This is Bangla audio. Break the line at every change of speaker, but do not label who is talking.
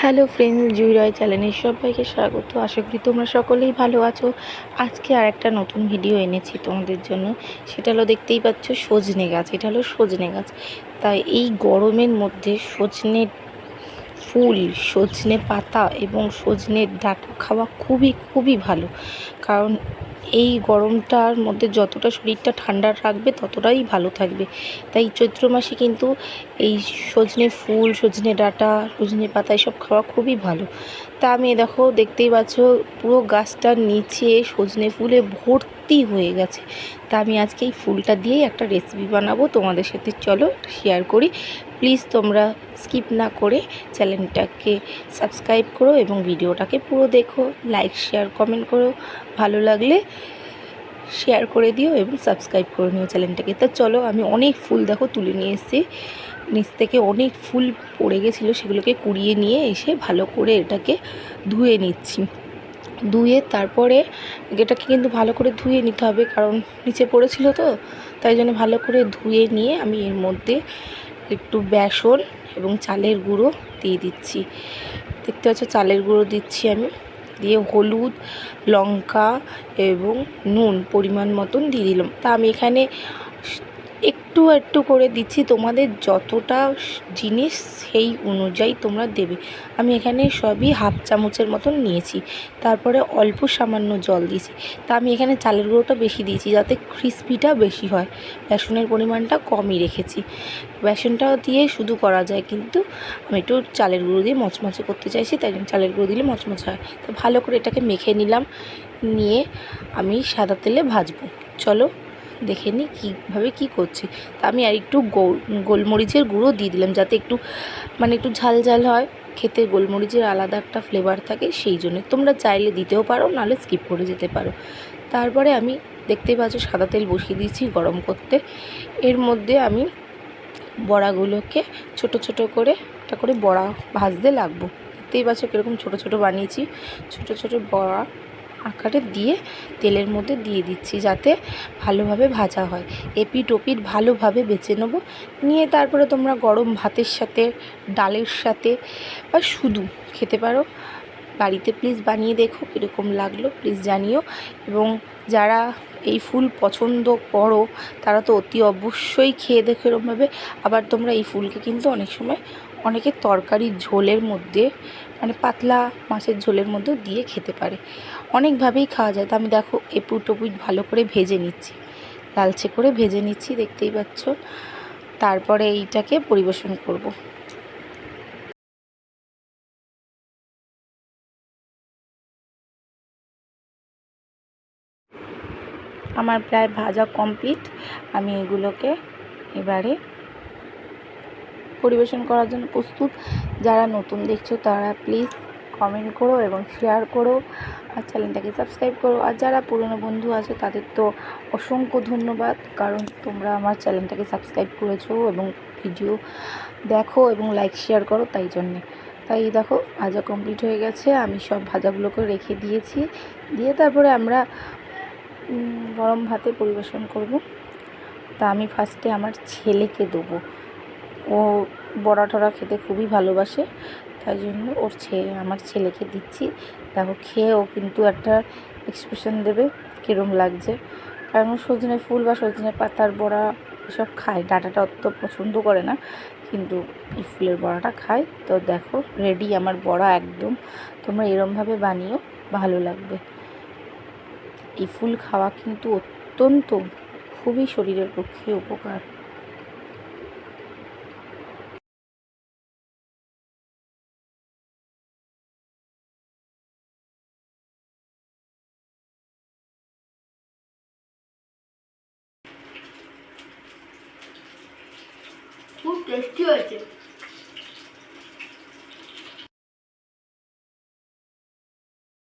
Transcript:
হ্যালো ফ্রেন্ডস, জুই রয় চ্যানেলে সবাইকে স্বাগত। আশা করি তোমরা সকলেই ভালো আছো। আজকে আর একটা নতুন ভিডিও এনেছি তোমাদের জন্য। সেটা হলো দেখতেই পাচ্ছ সজনে গাছ। এটা হলো সজনে গাছ। তাই এই গরমের মধ্যে সজনে ফুল, সজনে পাতা এবং সজনের ডাঁটা খাওয়া খুবই খুবই ভালো। কারণ এই গরমটার মধ্যে যতটা শরীরটা ঠান্ডা রাখবে ততটাই ভালো থাকবে। তাই চৈত্র মাসে কিন্তু এই সজনে ফুল, সজনে ডাঁটা, সজনে পাতা এসব খাওয়া খুবই ভালো। তা আমি দেখো, দেখতেই পাচ্ছ, পুরো গাছটার নিচে সজনে ফুলে ভর্তি হয়ে গেছে। তা আমি আজকে এই ফুলটা দিয়েই একটা রেসিপি বানাবো তোমাদের সাথে। চলো শেয়ার করি। প্লিজ তোমরা স্কিপ না করে চ্যানেলটাকে সাবস্ক্রাইব করো এবং ভিডিওটাকে পুরো দেখো। লাইক শেয়ার কমেন্ট করো। ভালো লাগলে শেয়ার করে দিও এবং সাবস্ক্রাইব করে নিও চ্যানেলটাকে তা চলো আমি অনেক ফুল দেখো তুলে নিয়ে এসেছি। নিচ থেকে অনেক ফুল পড়ে গেছিল সেগুলোকে কুড়িয়ে নিয়ে এসে ভালো করে এটাকে ধুয়ে নিচ্ছি। ধুয়ে তারপরে এটাকে কিন্তু ভালো করে ধুয়ে নিতে হবে, কারণ নিচে পড়েছিল তো, তাই জন্য ভালো করে ধুয়ে নিয়ে আমি এর মধ্যে একটু বেসন এবং চালের গুঁড়ো দিয়ে দিচ্ছি। দেখতে পাচ্ছ চালের গুঁড়ো দিচ্ছি আমি, দিয়ে হলুদ, লঙ্কা এবং নুন পরিমাণ মতন দিয়ে দিলাম। তা আমি এখানে একটু একটু করে দিচ্ছি, তোমাদের যতটা জিনিস সেই অনুযায়ী তোমরা দেবে। আমি এখানে সবই হাফ চামচের মতন নিয়েছি, তারপরে অল্প সামান্য জল দিয়েছি। তা আমি এখানে চালের গুঁড়োটা বেশি দিয়েছি যাতে ক্রিসপিটা বেশি হয়। বেসনের পরিমাণটা কমই রেখেছি। বেসনটাও দিয়ে শুধু করা যায় কিন্তু আমি একটু চালের গুঁড়ো দিয়ে মচমচে করতে চাইছি, তাই জন্য চালের গুঁড়ো দিলে মচমচে হয়। তো ভালো করে এটাকে মেখে নিলাম, নিয়ে আমি সাদা তেলে ভাজবো। চলো দেখে নিই কীভাবে কী করছি। তা আমি আর একটু গোলমরিচের গুঁড়ো দিয়ে দিলাম যাতে একটু মানে একটু ঝাল ঝাল হয়। খেতে গোলমরিচের আলাদা একটা ফ্লেভার থাকে সেই জন্য। তোমরা চাইলে দিতেও পারো, নাহলে স্কিপ করে যেতে পারো। তারপরে আমি দেখতেই পাচ্ছ সাদা তেল বসিয়ে দিয়েছি গরম করতে। এর মধ্যে আমি বড়াগুলোকে ছোট ছোট করে, একটা করে বড়া ভাজতে লাগবো। দেখতেই পাচ্ছ কীরকম ছোটো ছোটো বানিয়েছি। ছোট ছোট বড়া আকারে দিয়ে তেলের মধ্যে দিয়ে দিচ্ছি যাতে ভালোভাবে ভাজা হয়। এপিট ওপিট ভালোভাবে বেছে নেব। নিয়ে তারপরে তোমরা গরম ভাতের সাথে, ডালের সাথে বা শুধু খেতে পারো। বাড়িতে প্লিজ বানিয়ে দেখো কীরকম লাগল প্লিজ জানিও। এবং যারা এই ফুল পছন্দ করো, তারা তো অতি অবশ্যই খেয়ে দেখো এরমভাবে। আবার তোমরা এই ফুলকে কিন্তু অনেক সময় অনেকে তরকারির ঝোলের মধ্যে মানে পাতলা মাছের ঝোলের মধ্যে দিয়ে খেতে পারে। অনেকভাবেই খাওয়া যায়। তো আমি দেখো এপুট টপুট ভালো করে ভেজে নিচ্ছি। লালচে করে ভেজে নিচ্ছি, দেখতেই পাচ্ছ। তারপরে এইটাকে পরিবেশন করব। আমার প্রায় ভাজা কমপ্লিট আমি এগুলোকে এবারে পরিবেশন করার জন্য প্রস্তুত। যারা নতুন দেখছ, তারা প্লিজ কমেন্ট করো এবং শেয়ার করো আর চ্যানেলটাকে সাবস্ক্রাইব করো। আর যারা পুরনো বন্ধু আছে, তাদের তো অসংখ্য ধন্যবাদ। কারণ তোমরা আমার চ্যানেলটাকে সাবস্ক্রাইব করেছ এবং ভিডিও দেখো এবং লাইক শেয়ার করো তাই জন্যে। তাই দেখো, ভাজা কমপ্লিট হয়ে গেছে। আমি সব ভাজাগুলোকে রেখে দিয়েছি। দিয়ে তারপরে আমরা গরম ভাতে পরিবেশন করব। তা আমি ফার্স্টে আমার ছেলেকে দেবো। ও বড়া টড়া খেতে খুবই ভালোবাসে, তাই জন্য ওর ছেলে আমার ছেলেকে দিচ্ছি। দেখো, খেয়ে ও কিন্তু একটা এক্সপ্রেশন দেবে, কীরম লাগছে। কারণ সজনে ফুল বা সজনে পাতার বড়া এসব খায়, ডাটাটা অত পছন্দ করে না, কিন্তু এই ফুলের বড়াটা খায়। তো দেখো রেডি আমার বড়া একদম। তোমরা এরমভাবে বানিয়েও ভালো লাগবে। এই ফুল খাওয়া কিন্তু অত্যন্ত খুবই শরীরের পক্ষে উপকার।
খুব টেস্টি হয়েছে।